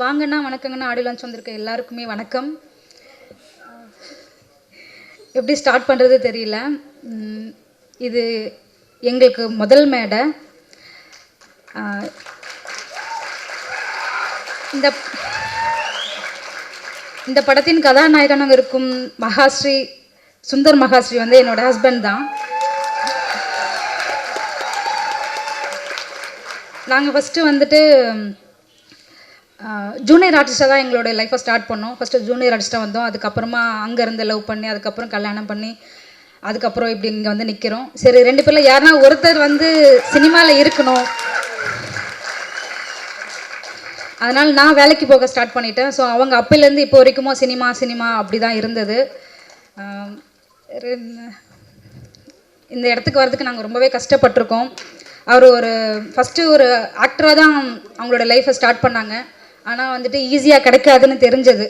வாங்கண்ணா வணக்கங்கண்ணா. Audio launch வந்திருக்க எல்லாருக்குமே வணக்கம். எப்படி ஸ்டார்ட் பண்ணுறது தெரியல. இது எங்களுக்கு முதல் மேடை. இந்த இந்த படத்தின் கதாநாயகனாக இருக்கும் மகாஸ்ரீ சுந்தர் மகாஸ்ரீ வந்து என்னோட ஹஸ்பண்ட் தான். நாங்கள் ஃபஸ்ட்டு வந்துட்டு ஜூனியர் ஆர்டிஸ்டாக தான் எங்களோட லைஃப்பை ஸ்டார்ட் பண்ணோம். ஃபஸ்ட்டு ஜூனியர் ஆர்டிஸ்ட்டாக வந்தோம். அதுக்கப்புறமா அங்கேருந்து லவ் பண்ணி அதுக்கப்புறம் கல்யாணம் பண்ணி அதுக்கப்புறம் இப்படி இங்கே வந்து நிற்கிறோம் சரி ரெண்டு பேரில் யாருன்னா ஒருத்தர் வந்து சினிமாவில் இருக்கணும். அதனால் நான் வேலைக்கு போக ஸ்டார்ட் பண்ணிட்டேன். ஸோ அவங்க அப்போலேருந்து இப்போ வரைக்குமோ சினிமா சினிமா அப்படி தான் இருந்தது இந்த இடத்துக்கு வரதுக்கு நாங்கள் ரொம்பவே கஷ்டப்பட்டிருக்கோம். அவர் ஒரு ஃபஸ்ட்டு ஒரு ஆக்டராக தான் அவங்களோட லைஃப்பை ஸ்டார்ட் பண்ணாங்க. ஆனால் வந்துட்டு ஈஸியாக கிடைக்காதுன்னு தெரிஞ்சது.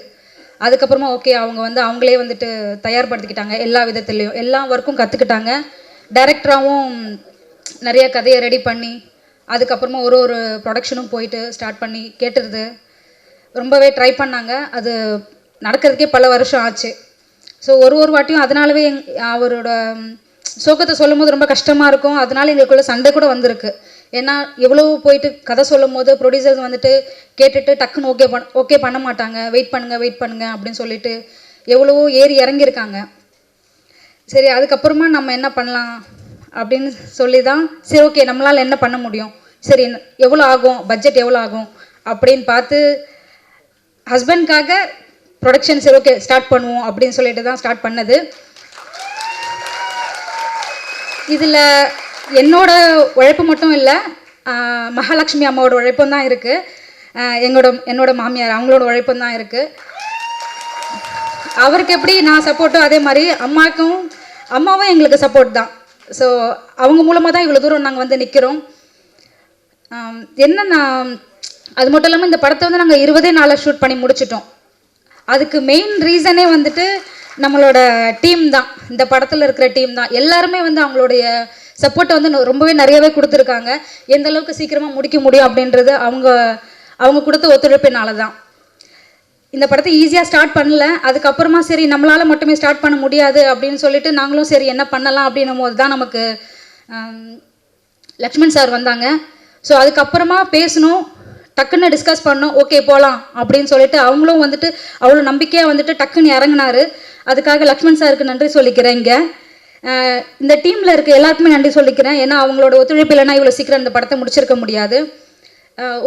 அதுக்கப்புறமா ஓகே அவங்க வந்து அவங்களே வந்துட்டு தயார்படுத்திக்கிட்டாங்க. எல்லா விதத்துலேயும் எல்லா ஒர்க்கும் கற்றுக்கிட்டாங்க டைரக்டராகவும் நிறைய கதையை ரெடி பண்ணி அதுக்கப்புறமா ஒரு ஒரு ப்ரொடக்ஷனும் போயிட்டு ஸ்டார்ட் பண்ணி கேட்டுருது ரொம்பவே ட்ரை பண்ணாங்க. அது நடக்கிறதுக்கே பல வருஷம் ஆச்சு. ஸோ ஒரு ஒரு வாட்டியும் அதனாலவே எங் அவரோட சோகத்தை சொல்லும் போது ரொம்ப கஷ்டமாக இருக்கும். அதனால எங்களுக்குள்ள சண்டை கூட வந்திருக்கு. ஏன்னா எவ்வளோ போயிட்டு கதை சொல்லும் போது ப்ரொடியூசர்ஸ் வந்துட்டு கேட்டுட்டு டக்குன்னு ஓகே பண்ண ஓகே பண்ண மாட்டாங்க. வெயிட் பண்ணுங்க வெயிட் பண்ணுங்க அப்படின்னு சொல்லிட்டு எவ்வளவோ ஏறி இறங்கியிருக்காங்க. சரி அதுக்கப்புறமா நம்ம என்ன பண்ணலாம் அப்படின்னு சொல்லி தான் சரி ஓகே நம்மளால் என்ன பண்ண முடியும்? சரி எவ்வளோ ஆகும்? பட்ஜெட் எவ்வளோ ஆகும்? அப்படின்னு பார்த்து ஹஸ்பண்ட்காக ப்ரொடக்ஷன் சரி ஓகே ஸ்டார்ட் பண்ணுவோம் அப்படின்னு சொல்லிட்டு தான் ஸ்டார்ட் பண்ணது. இதில் என்னோட உழைப்பு மட்டும் இல்லை மகாலட்சுமி அம்மாவோட உழைப்பும் தான் இருக்குது எங்களோட என்னோட மாமியார் அவங்களோட உழைப்பும் தான் இருக்குது அவருக்கு எப்படி நான் சப்போர்ட்டோ அதே மாதிரி அம்மாவுக்கும் அம்மாவும் எங்களுக்கு சப்போர்ட் தான். ஸோ அவங்க மூலமாக தான் இவ்வளோ தூரம் நாங்கள் வந்து நிற்கிறோம் என்னன்னா அது மட்டும் இல்லாமல் இந்த படத்தை வந்து நாங்கள் இருபதே நாளில் ஷூட் பண்ணி முடிச்சிட்டோம். அதுக்கு மெயின் ரீசனே வந்துட்டு நம்மளோட டீம் தான். இந்த படத்தில் இருக்கிற டீம் தான். எல்லாருமே வந்து அவங்களுடைய சப்போர்ட்டை வந்து ரொம்பவே நிறையவே கொடுத்துருக்காங்க. எந்த அளவுக்கு சீக்கிரமாக முடிக்க முடியும் அப்படின்றது அவங்க அவங்க கொடுத்த ஒத்துழைப்பினால தான் இந்த படத்தை ஈஸியாக ஸ்டார்ட் பண்ணல. அதுக்கப்புறமா சரி நம்மளால் மட்டுமே ஸ்டார்ட் பண்ண முடியாது அப்படின்னு சொல்லிட்டு நாங்களும் சரி என்ன பண்ணலாம் அப்படின்னும் போது தான் நமக்கு லக்ஷ்மண் சார் வந்தாங்க. ஸோ அதுக்கப்புறமா பேசணும் டக்குன்னு டிஸ்கஸ் பண்ணோம் ஓகே போகலாம் அப்படின்னு சொல்லிட்டு அவங்களும் வந்துட்டு அவ்வளோ நம்பிக்கையாக வந்துட்டு டக்குன்னு இறங்குனாரு. அதுக்காக லக்ஷ்மண் சாருக்கு நன்றி சொல்லிக்கிறேன் இங்கே. இந்த டீமில் இருக்க எல்லாருக்குமே நன்றி சொல்லிக்கிறேன். ஏன்னா அவங்களோட ஒத்துழைப்பு இல்லைன்னா இவ்வளோ சீக்கிரம் இந்த படத்தை முடிச்சிருக்க முடியாது.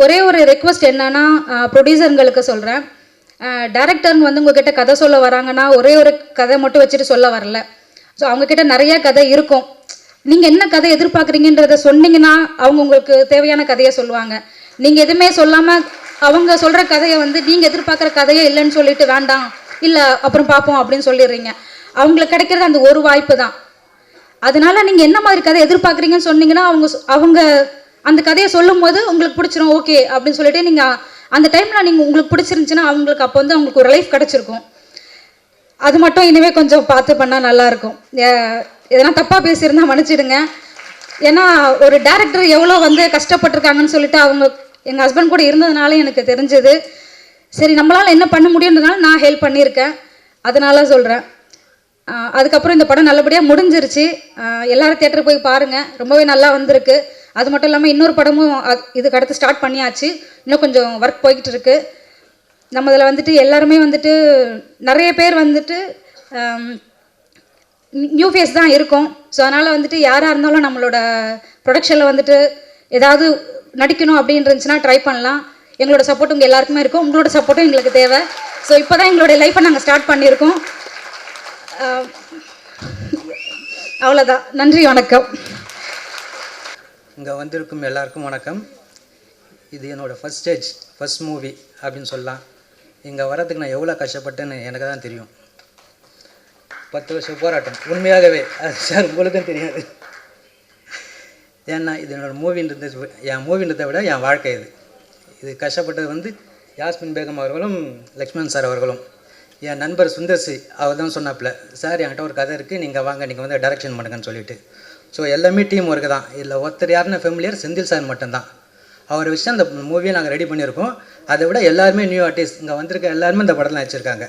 ஒரே ஒரு ரெக்வஸ்ட் என்னன்னா ப்ரொடியூசருங்களுக்கு சொல்கிறேன் டேரக்டருங்க வந்து உங்ககிட்ட கதை சொல்ல வராங்கன்னா ஒரே ஒரு கதை மட்டும் வச்சுட்டு சொல்ல வரல. ஸோ அவங்கக்கிட்ட நிறைய கதை இருக்கும். நீங்கள் என்ன கதை எதிர்பார்க்குறீங்கன்றத சொன்னீங்கன்னா அவங்க உங்களுக்கு தேவையான கதையை சொல்லுவாங்க. நீங்கள் எதுவுமே சொல்லாமல் அவங்க சொல்கிற கதையை வந்து நீங்கள் எதிர்பார்க்குற கதையே இல்லைன்னு சொல்லிட்டு வேண்டாம். இல்லை அப்புறம் பார்ப்போம் அப்படின்னு சொல்லிடுறீங்க. அவங்களுக்கு கிடைக்கிறது அந்த ஒரு வாய்ப்பு தான். அதனால நீங்க என்ன மாதிரி கதை எதிர்பார்க்குறீங்கன்னு சொன்னீங்கன்னா அவங்க அவங்க அந்த கதையை சொல்லும் போது உங்களுக்கு பிடிச்சிரும் ஓகே அப்படின்னு சொல்லிட்டு நீங்க அந்த டைம்ல நீங்க உங்களுக்கு பிடிச்சிருந்துச்சுன்னா அவங்களுக்கு அப்போ வந்து அவங்களுக்கு ஒரு லைஃப் கிடைச்சிருக்கும். அது மட்டும் இனிமே கொஞ்சம் பார்த்து பண்ணா நல்லா இருக்கும். எதனா தப்பா பேசியிருந்தா மன்னிச்சிடுங்க. ஏன்னா ஒரு டேரக்டர் எவ்வளோ வந்து கஷ்டப்பட்டிருக்காங்கன்னு சொல்லிட்டு அவங்க எங்கள் ஹஸ்பண்ட் கூட இருந்ததுனால எனக்கு தெரிஞ்சது. சரி நம்மளால் என்ன பண்ண முடியுன்றதுனால நான் ஹெல்ப் பண்ணியிருக்கேன். அதனால சொல்கிறேன் அதுக்கப்புறம் இந்த படம் நல்லபடியாக முடிஞ்சிருச்சு. எல்லோரும் தேட்டருக்கு போய் பாருங்கள் ரொம்பவே நல்லா வந்திருக்கு. அது மட்டும் இல்லாமல் இன்னொரு படமும் அது- இதுக்கு அடுத்து ஸ்டார்ட் பண்ணியாச்சு. இன்னும் கொஞ்சம் ஒர்க் போய்கிட்டு இருக்கு நம்ம இதில் வந்துட்டு எல்லாருமே வந்துட்டு நிறைய பேர் வந்துட்டு நியூ ஃபேஸ் தான் இருக்கும். ஸோ அதனால் வந்துட்டு யாராக இருந்தாலும் நம்மளோட ப்ரொடக்ஷனில் வந்துட்டு ஏதாவது நடிக்கணும் அப்படின்னு இருந்துச்சுன்னா ட்ரை பண்ணலாம். எங்களோட சப்போர்ட் உங்கள் எல்லாருக்குமே இருக்கும். உங்களோட சப்போர்ட்டும் எங்களுக்கு தேவை. ஸோ இப்போ தான் எங்களுடைய லைஃப்பை நாங்கள் ஸ்டார்ட் பண்ணியிருக்கோம். அவ்வளோதான் நன்றி வணக்கம். இங்கே வந்திருக்கும் எல்லாருக்கும் வணக்கம். இது என்னோடய ஃபஸ்ட் ஸ்டேஜ் ஃபஸ்ட் மூவி அப்படின்னு சொல்லலாம். இங்கே வரதுக்கு நான் எவ்வளோ கஷ்டப்பட்டேன்னு எனக்கு தான் தெரியும். பத்து வருஷம் போராட்டம். உண்மையாகவே அது சார் உங்களுக்கும் தெரியாது. ஏன்னா இது என்னோடய மூவின்றது என் மூவின்றதை விட என் வாழ்க்கை இது. இது கஷ்டப்பட்டது வந்து யாஸ்மின் பேகம் அவர்களும் லக்ஷ்மண் சார் அவர்களும். என் நண்பர் சுந்தர்சி அவர் தான் சொன்னாப்புல சார் என்கிட்ட ஒரு கதை இருக்குது நீங்கள் வாங்க நீங்கள் வந்து டைரக்ஷன் பண்ணுங்கன்னு சொல்லிட்டு. ஸோ எல்லாமே டீம் ஒர்க்கு தான். இதில் ஒருத்தர் யாருன்னா ஃபெமிலியர் செந்தில் சார் மட்டும்தான். அவரை வச்சு அந்த மூவியை நாங்கள் ரெடி பண்ணியிருக்கோம். அதை விட எல்லாருமே நியூ ஆர்டிஸ்ட் இங்கே வந்திருக்க எல்லாருமே இந்த படத்தில் வச்சுருக்காங்க.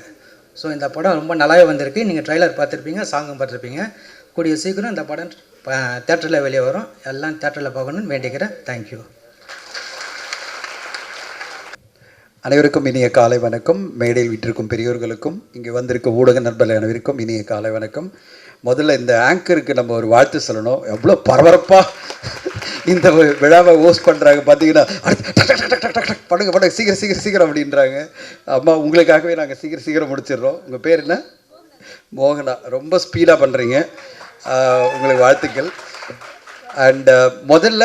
ஸோ இந்த படம் ரொம்ப நல்லாவே வந்திருக்கு. நீங்கள் ட்ரைலர் பார்த்துருப்பீங்க சாங்கும் பார்த்துருப்பீங்க. கூடிய சீக்கிரம் இந்த படம் தேட்டரில் வெளியே வரும். எல்லாம் தேட்டரில் பார்க்கணும்னு வேண்டிக்கிறேன். தேங்க்யூ அனைவருக்கும் இனிய காலை வணக்கம். மேடையில் விட்டிருக்கும் பெரியோர்களுக்கும் இங்கே வந்திருக்க ஊடக நண்பர்கள் அனைவருக்கும் இனிய காலை வணக்கம். முதல்ல இந்த ஆங்கருக்கு நம்ம ஒரு வாழ்த்து சொல்லணும். எவ்வளோ பரபரப்பாக இந்த விழாவை ஹோஸ்ட் பண்ணுறாங்க பார்த்தீங்கன்னா அடுத்து டக் டக் டக் டக் டக் படுங்க படுங்க சீக்கிரம் சீக்கிரம் சீக்கிரம் அப்படின்றாங்க. அம்மா உங்களுக்காகவே நாங்கள் சீக்கிரம் சீக்கிரம் முடிச்சிடுறோம். உங்கள் பேர் என்ன? மோகனா. ரொம்ப ஸ்பீடாக பண்ணுறீங்க உங்களுக்கு வாழ்த்துக்கள். அண்ட் uh, முதல்ல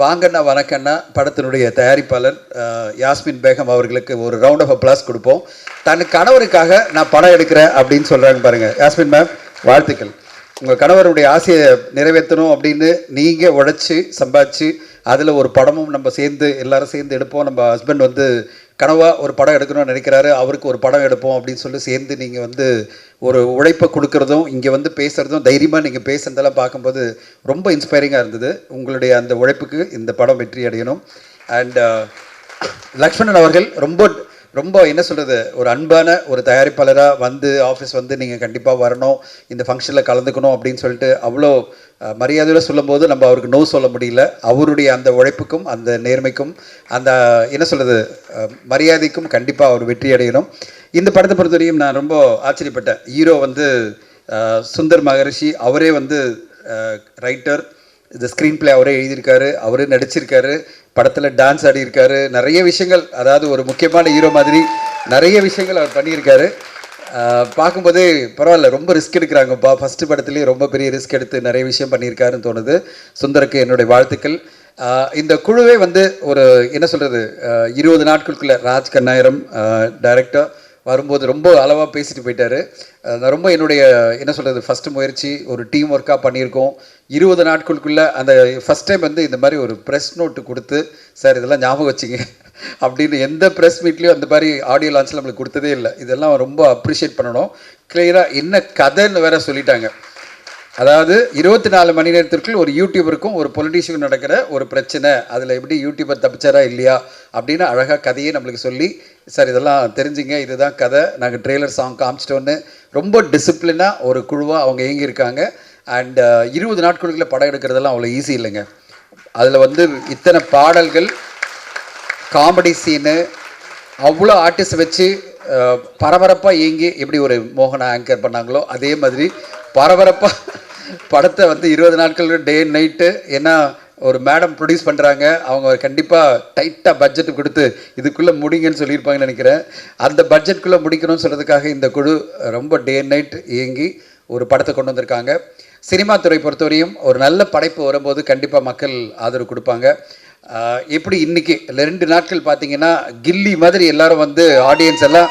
வாங்கண்ணா வணக்கண்ணா. படத்தினுடைய தயாரிப்பாளர் uh, யாஸ்மின் பேகம் அவர்களுக்கு ஒரு ரவுண்ட் ஆஃப் அப்ளாஸ் கொடுப்போம். தன் கணவருக்காக நான் படம் எடுக்கிறேன் அப்படின்னு சொல்கிறாங்க பாருங்கள் யாஸ்மின் மேம் வாழ்த்துக்கள். உங்கள் கணவருடைய ஆசையை நிறைவேற்றணும் அப்படின்னு நீங்கள் உழைச்சி சம்பாதிச்சு அதில் ஒரு படமும் நம்ம சேர்ந்து எல்லாரும் சேர்ந்து எடுப்போம். நம்ம ஹஸ்பண்ட் வந்து கனவா ஒரு படம் எடுக்கணும்னு நினைக்கிறாரு அவருக்கு ஒரு படம் எடுப்போம் அப்படின்னு சொல்லி சேர்ந்து நீங்கள் வந்து ஒரு உழைப்பை கொடுக்குறதும் இங்கே வந்து பேசுகிறதும் தைரியமாக நீங்கள் பேசுகிறதெல்லாம் பார்க்கும்போது ரொம்ப இன்ஸ்பைரிங்காக இருந்தது. உங்களுடைய அந்த உழைப்புக்கு இந்த படம் வெற்றி அடையணும். அண்ட் uh, லக்ஷ்மணன் அவர்கள் ரொம்ப ரொம்ப என்ன சொல்கிறது ஒரு அன்பான ஒரு தயாரிப்பாளராக வந்து ஆஃபீஸ் வந்து நீங்கள் கண்டிப்பாக வரணும் இந்த ஃபங்க்ஷனில் கலந்துக்கணும் அப்படின்னு சொல்லிட்டு அவ்வளோ மரியாதையில் சொல்லும்போது நம்ம அவருக்கு நோ சொல்ல முடியல. அவருடைய அந்த உழைப்புக்கும் அந்த நேர்மைக்கும் அந்த என்ன சொல்கிறது மரியாதைக்கும் கண்டிப்பாக அவர் வெற்றி அடையணும். இந்த படத்தை பொறுத்தவரையும் நான் ரொம்ப ஆச்சரியப்பட்டேன். ஹீரோ வந்து சுந்தர் மகரிஷி அவரே வந்து ரைட்டர் இந்த ஸ்க்ரீன் பிளே அவரே எழுதியிருக்காரு அவரே நடிச்சிருக்காரு. படத்தில் டான்ஸ் ஆடியிருக்காரு. நிறைய விஷயங்கள் அதாவது ஒரு முக்கியமான ஹீரோ மாதிரி நிறைய விஷயங்கள் அவர் பண்ணியிருக்காரு. பார்க்கும்போது பார்க்கும்போதே பரவாயில்ல ரொம்ப ரிஸ்க் எடுக்கிறாங்கப்பா ஃபஸ்ட்டு படத்துலேயே ரொம்ப பெரிய ரிஸ்க் எடுத்து நிறைய விஷயம் பண்ணியிருக்காருன்னு தோணுது. சுந்தருக்கு என்னுடைய வாழ்த்துக்கள். இந்த குழுவே வந்து ஒரு என்ன சொல்கிறது இருபது நாட்களுக்குள்ளே ராஜ் கண்ணாயிரம் டைரக்டர் வரும்போது ரொம்ப அளவாக பேசிட்டு போயிட்டாரு. ரொம்ப என்னுடைய என்ன சொல்கிறது ஃபஸ்ட்டு முயற்சி ஒரு டீம் ஒர்க்காக பண்ணியிருக்கோம். இருபது நாட்களுக்குள்ளே அந்த ஃபஸ்ட் டைம் வந்து இந்த மாதிரி ஒரு ப்ரெஸ் நோட்டு கொடுத்து சார் இதெல்லாம் ஞாபகம் வச்சுங்க. அப்படின்னு எந்த ப்ரெஸ் மீட்லேயும் அந்த மாதிரி ஆடியோ லான்ச்சில் நம்மளுக்கு கொடுத்ததே இல்லை. இதெல்லாம் ரொம்ப அப்ரிஷியேட் பண்ணணும். கிளியராக என்ன கதைன்னு வேற சொல்லிட்டாங்க. அதாவது இருபத்தி நாலு மணி நேரத்திற்குள் ஒரு யூடியூபருக்கும் ஒரு பொலிட்டீஷியனுக்கும் நடக்கிற ஒரு பிரச்சனை. அதில் எப்படி யூடியூபர் தப்பிச்சாரா இல்லையா அப்படின்னு அழகாக கதையை நம்மளுக்கு சொல்லி சார் இதெல்லாம் தெரிஞ்சுங்க. இதுதான் கதை. நாங்கள் ட்ரெய்லர் சாங் காமிச்சிட்டோன்னு ரொம்ப டிசிப்ளினாக ஒரு குழுவாக அவங்க இயங்கியிருக்காங்க. அண்ட் இருபது நாட்களுக்குள்ள படம் எடுக்கிறதெல்லாம் அவ்வளோ ஈஸி இல்லைங்க. அதில் வந்து இத்தனை பாடல்கள் காமெடி சீனு அவ்வளோ ஆர்டிஸ்ட் வச்சு பரபரப்பாக இயங்கி எப்படி ஒரு மோகனா ஆங்கர் பண்ணாங்களோ அதே மாதிரி பரபரப்பாக படத்தை வந்து இருபது நாட்கள் டே நைட்டு ஏன்னா ஒரு மேடம் ப்ரொடியூஸ் பண்ணுறாங்க அவங்க கண்டிப்பாக டைட்டாக பட்ஜெட் கொடுத்து இதுக்குள்ளே முடிங்கன்னு சொல்லியிருப்பாங்கன்னு நினைக்கிறேன். அந்த பட்ஜெட்குள்ளே முடிக்கணும்னு சொல்கிறதுக்காக இந்த குழு ரொம்ப டே நைட் இயங்கி ஒரு படத்தை கொண்டு வந்திருக்காங்க. சினிமா துறை பொறுத்தவரையும் ஒரு நல்ல படைப்பு வரும்போது கண்டிப்பாக மக்கள் ஆதரவு கொடுப்பாங்க. எப்படி இன்றைக்கி ரெண்டு நாட்கள் பார்த்தீங்கன்னா கில்லி மாதிரி எல்லாரும் வந்து ஆடியன்ஸ் எல்லாம்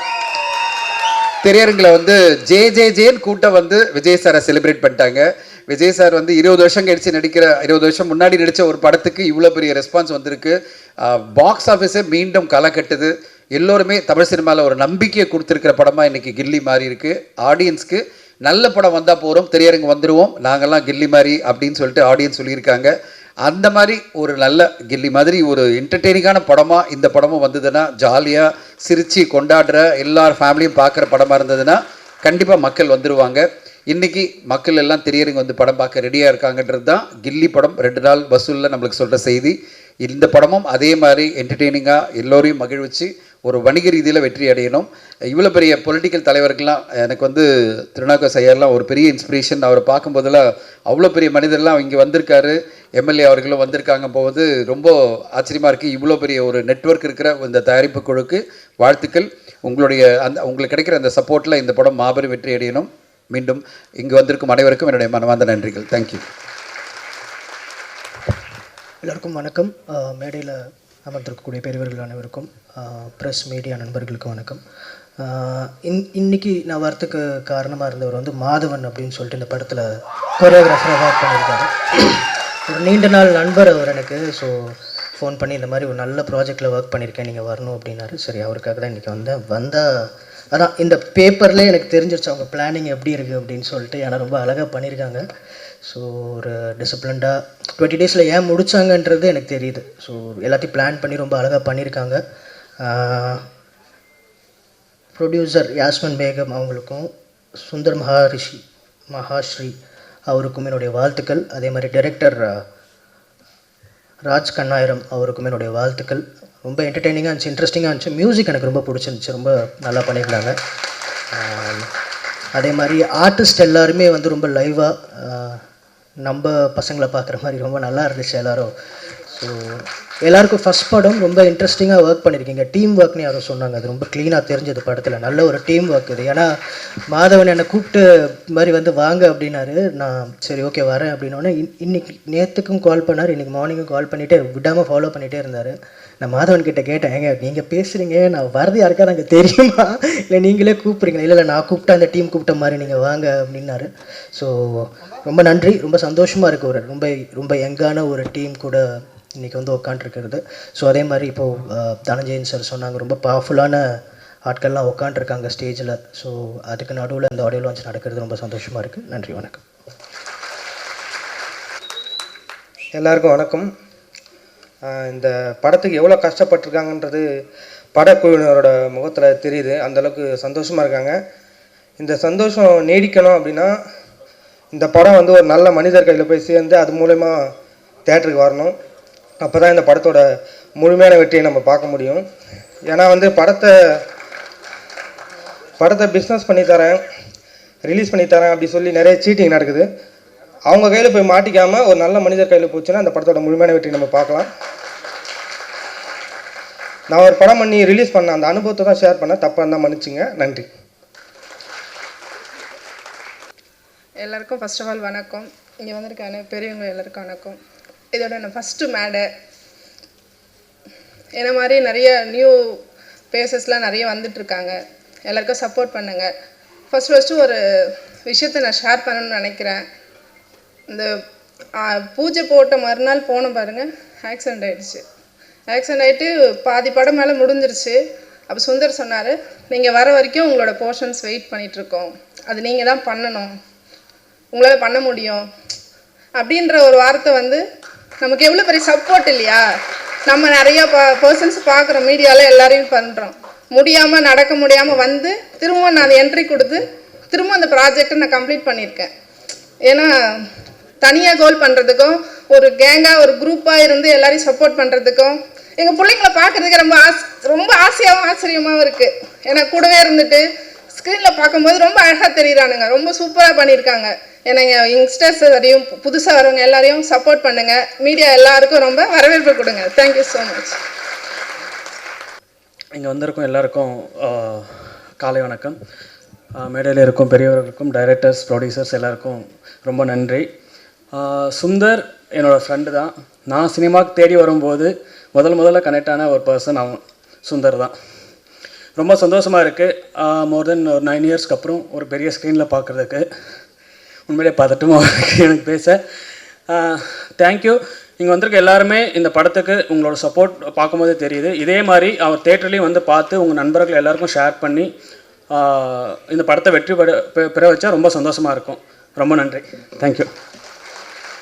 திரையரங்கில் வந்து ஜே ஜே ஜேன்னு கூட்டம் வந்து விஜய் சாரை செலிப்ரேட் பண்ணிட்டாங்க. விஜய் சார் வந்து இருபது வருஷம் கழிச்சு நடிக்கிற இருபது வருஷம் முன்னாடி நடித்த ஒரு படத்துக்கு இவ்வளோ பெரிய ரெஸ்பான்ஸ் வந்திருக்கு. பாக்ஸ் ஆஃபீஸே மீண்டும் களை கட்டுது. எல்லோருமே தமிழ் சினிமாவில் ஒரு நம்பிக்கையை கொடுத்துருக்கிற படமாக இன்னைக்கு கில்லி மாறி இருக்கு. ஆடியன்ஸ்க்கு நல்ல படம் வந்தால் போகிறோம் திரையரங்கு வந்துடுவோம் நாங்கள்லாம் கில்லி மாதிரி அப்படின்னு சொல்லிட்டு ஆடியன்ஸ் சொல்லியிருக்காங்க. அந்த மாதிரி ஒரு நல்ல கில்லி மாதிரி ஒரு என்டர்டெய்னிங்கான படமாக இந்த படமும் வந்ததுன்னா ஜாலியாக சிரித்து கொண்டாடுற எல்லார் ஃபேமிலியும் பார்க்குற படமாக இருந்ததுன்னா கண்டிப்பாக மக்கள் வந்துடுவாங்க இன்றைக்கி மக்கள் எல்லாம் திரையரங்கு வந்து படம் பார்க்க ரெடியாக இருக்காங்கன்றது தான் கில்லி படம். ரெண்டு நாள் வசூலில் நம்மளுக்கு சொல்கிற செய்தி. இந்த படமும் அதே மாதிரி என்டர்டெய்னிங்காக எல்லோரையும் மகிழ்விச்சு ஒரு வணிக ரீதியில் வெற்றி அடையணும். இவ்வளோ பெரிய பொலிட்டிக்கல் தலைவர்கள்லாம் எனக்கு வந்து திருநாவுக்கரசு ஐயர்லாம் ஒரு பெரிய இன்ஸ்பிரேஷன் அவரை பார்க்கும்போதெல்லாம் அவ்வளோ பெரிய மனிதர்லாம் இங்கே வந்திருக்காரு. எம்எல்ஏ அவர்களும் வந்திருக்காங்க போது ரொம்ப ஆச்சரியமாக இருக்குது இவ்வளோ பெரிய ஒரு நெட்வொர்க் இருக்கிற இந்த தயாரிப்பு குழுக்கு வாழ்த்துக்கள். உங்களுடைய அந்த உங்களுக்கு கிடைக்கிற அந்த சப்போர்ட்டில் இந்த படம் மாபெரும் வெற்றி அடையணும். மீண்டும் இங்கு வந்திருக்கும் அனைவருக்கும் என்னுடைய மனமார்ந்த நன்றிகள். தேங்க்யூ எல்லாருக்கும் வணக்கம். மேடையில் அமர்ந்திருக்கக்கூடிய பெரியவர்கள் அனைவருக்கும் ப்ரெஸ் மீடியா நண்பர்களுக்கு வணக்கம். இன் இன்னைக்கு நான் வரத்துக்கு காரணமாக இருந்தவர் வந்து மாதவன் அப்படின்னு சொல்லிட்டு இந்த படத்தில் கொரியோகிராஃபராக ஒர்க் பண்ணியிருக்காரு. ஒரு நீண்ட நாள் நண்பர் அவர் எனக்கு. ஸோ ஃபோன் பண்ணி இந்த மாதிரி ஒரு நல்ல ப்ராஜெக்டில் ஒர்க் பண்ணியிருக்கேன் நீங்கள் வரணும் அப்படின்னாரு. சரி அவருக்காக தான் இன்றைக்கி வந்தேன். வந்தால் அதான் இந்த பேப்பரில் எனக்கு தெரிஞ்சிருச்சு அவங்க பிளானிங் எப்படி இருக்குது அப்படின்னு சொல்லிட்டு. ஏன்னா ரொம்ப அழகாக பண்ணியிருக்காங்க ஸோ ஒரு டிசிப்ளின்டாக டுவெண்ட்டி டேஸில் ஏன் முடிச்சாங்கன்றது எனக்கு தெரியுது. ஸோ எல்லாத்தையும் பிளான் பண்ணி ரொம்ப அழகாக பண்ணியிருக்காங்க ப்ரொடியூசர் யாஸ்மன் பேகம் அவங்களுக்கும் சுந்தர் மகாரிஷி மகாஸ்ரீ அவருக்கும் என்னுடைய வாழ்த்துக்கள். அதே மாதிரி டைரக்டர் ராஜ் கண்ணாயிரம் அவருக்குமே என்னுடைய வாழ்த்துக்கள். ரொம்ப என்டர்டெய்னிங்காக இருந்துச்சு இன்ட்ரெஸ்டிங்காக இருந்துச்சு. மியூசிக் எனக்கு ரொம்ப பிடிச்சிருந்துச்சு ரொம்ப நல்லா பண்ணியிருந்தாங்க. அதே மாதிரி ஆர்டிஸ்ட் எல்லாருமே வந்து ரொம்ப லைவாக நம்ம பசங்களை பார்க்குற மாதிரி ரொம்ப நல்லா இருந்துச்சு எல்லோரும். ஸோ எல்லாருக்கும் ஃபஸ்ட் படம் ரொம்ப இன்ட்ரெஸ்டிங்காக ஒர்க் பண்ணியிருக்கீங்க டீம் ஒர்க்னு யாரும் சொன்னாங்க. அது ரொம்ப க்ளீனாக தெரிஞ்சது படத்தில். நல்ல ஒரு டீம் ஒர்க் இது. ஏன்னா மாதவன் என்னை கூப்பிட்டு மாதிரி வந்து வாங்க அப்படின்னாரு. நான் சரி ஓகே வரேன் அப்படின்னோடனே இன்னைக்கு நேற்றுக்கும் கால் பண்ணார். இன்னைக்கு மார்னிங்கும் கால் பண்ணிகிட்டே விடாமல் ஃபாலோ பண்ணிகிட்டே இருந்தார். நான் மாதவன் கிட்டே கேட்டேன் ஏங்க நீங்கள் பேசுகிறீங்க நான் வரது யாருக்கா அங்கே தெரியுமா? இல்லை நீங்களே கூப்பிட்றீங்களா? இல்லை இல்லை நான் கூப்பிட்டா அந்த டீம் கூப்பிட்ட மாதிரி நீங்கள் வாங்க அப்படின்னாரு. ஸோ ரொம்ப நன்றி. ரொம்ப சந்தோஷமாக இருக்குது ஒரு ரொம்ப ரொம்ப யங்கான ஒரு டீம் கூட இன்றைக்கி வந்து உட்காண்ட்ருக்கிறது ஸோ அதே மாதிரி இப்போது தனஞ்சயன் சார் சொன்னாங்க ரொம்ப பவர்ஃபுல்லான ஆட்கள்லாம் உட்காண்ட்ருக்காங்க ஸ்டேஜில் ஸோ அதுக்கு நடுவில் இந்த ஆடியோ லான்ச் நடக்கிறது ரொம்ப சந்தோஷமாக இருக்குது நன்றி வணக்கம். எல்லாருக்கும் வணக்கம். இந்த படத்துக்கு எவ்வளோ கஷ்டப்பட்டிருக்காங்கன்றது படக்குழுவினரோட முகத்தில் தெரியுது. அந்தளவுக்கு சந்தோஷமாக இருக்காங்க. இந்த சந்தோஷம் நீடிக்கணும் அப்படின்னா இந்த படம் வந்து ஒரு நல்ல மனிதர் கையில் போய் சேர்ந்து அது மூலயமா தேட்டருக்கு வரணும். அப்போ தான் இந்த படத்தோட முழுமையான வெற்றியை நம்ம பார்க்க முடியும். ஏன்னா வந்து படத்தை படத்தை பிஸ்னஸ் பண்ணி தரேன் ரிலீஸ் பண்ணி தரேன் அப்படி சொல்லி நிறைய சீட்டிங் நடக்குது. அவங்க கையில் போய் மாட்டிக்காமல் ஒரு நல்ல மனிதர் கையில் போச்சுன்னா அந்த படத்தோட முழுமையான வெற்றி நம்ம பார்க்கலாம். நான் ஒரு படம் பண்ணி ரிலீஸ் பண்ண அந்த அனுபவத்தை தான் ஷேர் பண்ணேன். தப்பாக இருந்தால் மன்னிச்சுங்க. நன்றி. எல்லாருக்கும் ஃபர்ஸ்ட் ஆஃப் ஆல் வணக்கம். இங்கே வந்திருக்கான பெரியவங்க எல்லாருக்கும் வணக்கம். இதோட நான் ஃபஸ்ட்டு மேடை. என்ன மாதிரி நிறைய நியூ பேசஸ்லாம் நிறைய வந்துட்டுருக்காங்க எல்லாருக்கும் சப்போர்ட் பண்ணுங்கள் ஃபஸ்ட் ஃபஸ்ட்டு ஒரு விஷயத்தை நான் ஷேர் பண்ணணும்னு நினைக்கிறேன். இந்த பூஜை போட்ட மறுநாள் போன பாருங்க ஆக்சிடெண்ட் ஆயிடுச்சு. ஆக்சிடெண்ட் ஆகிட்டு பாதி படம் மேலே முடிஞ்சிருச்சு. அப்போ சுந்தர் சொன்னார் நீங்கள் வர வரைக்கும் உங்களோட போர்ஷன்ஸ் வெயிட் பண்ணிகிட்ருக்கோம் அது நீங்கள் தான் பண்ணணும். உங்களால் பண்ண முடியும். அப்படின்ற ஒரு வார்த்தை வந்து நமக்கு எவ்வளோ பெரிய சப்போர்ட் இல்லையா? நம்ம நிறையா ப பர்சன்ஸ் பார்க்குறோம் மீடியாவில் எல்லாரையும் பண்ணுறோம் முடியாமல் நடக்க முடியாமல் வந்து திரும்ப நான் அந்த என்ட்ரி கொடுத்து திரும்ப அந்த ப்ராஜெக்டை நான் கம்ப்ளீட் பண்ணியிருக்கேன். ஏன்னா தனியாக கோல் பண்ணுறதுக்கும் ஒரு கேங்காக ஒரு குரூப்பாக இருந்து எல்லாரையும் சப்போர்ட் பண்ணுறதுக்கும் எங்கள் பிள்ளைங்கள பார்க்குறதுக்கு ரொம்ப ஆஸ் ரொம்ப ஆசையாகவும் ஆச்சரியமாகவும் இருக்குது ஏன்னா கூடவே இருந்துட்டு ஸ்க்ரீனில் பார்க்கும்போது ரொம்ப அழகாக தெரியுறானுங்க. ரொம்ப சூப்பராக பண்ணியிருக்காங்க. ஏன்னா யங்ஸ்டர்ஸ் எல்லாரையும் புதுசாக வரவங்க எல்லாரையும் சப்போர்ட் பண்ணுங்கள் மீடியா எல்லாருக்கும் ரொம்ப வரவேற்பு கொடுங்க. தேங்க்யூ ஸோ மச் இங்கே வந்திருக்கும் எல்லாருக்கும் காலை வணக்கம். மேடையில் இருக்கும் பெரியவர்களுக்கும் டைரக்டர்ஸ் ப்ரொடியூசர்ஸ் எல்லாருக்கும் ரொம்ப நன்றி. சுந்தர் என்னோடய ஃப்ரெண்டு தான். நான் சினிமாவுக்கு தேடி வரும்போது முதல் முதல்ல கனெக்ட் ஆன ஒரு பர்சன் அவன் சுந்தர் தான். ரொம்ப சந்தோஷமாக இருக்குது மோர் தென் ஒரு நைன் இயர்ஸ்க்கு அப்புறம் ஒரு பெரிய ஸ்க்ரீனில் பார்க்குறதுக்கு உண்மையிலே பதட்டமாக எனக்கு பேச. தேங்க்யூ இங்கே வந்திருக்க எல்லாருமே இந்த படத்துக்கு உங்களோட சப்போர்ட் பார்க்கும்போதே தெரியுது. இதே மாதிரி அவர் தேட்டர்லேயும் வந்து பார்த்து உங்கள் நண்பர்கள் எல்லாருக்கும் ஷேர் பண்ணி இந்த படத்தை வெற்றி பெற பெற வச்சா ரொம்ப சந்தோஷமாக இருக்கும். ரொம்ப நன்றி. தேங்க்யூ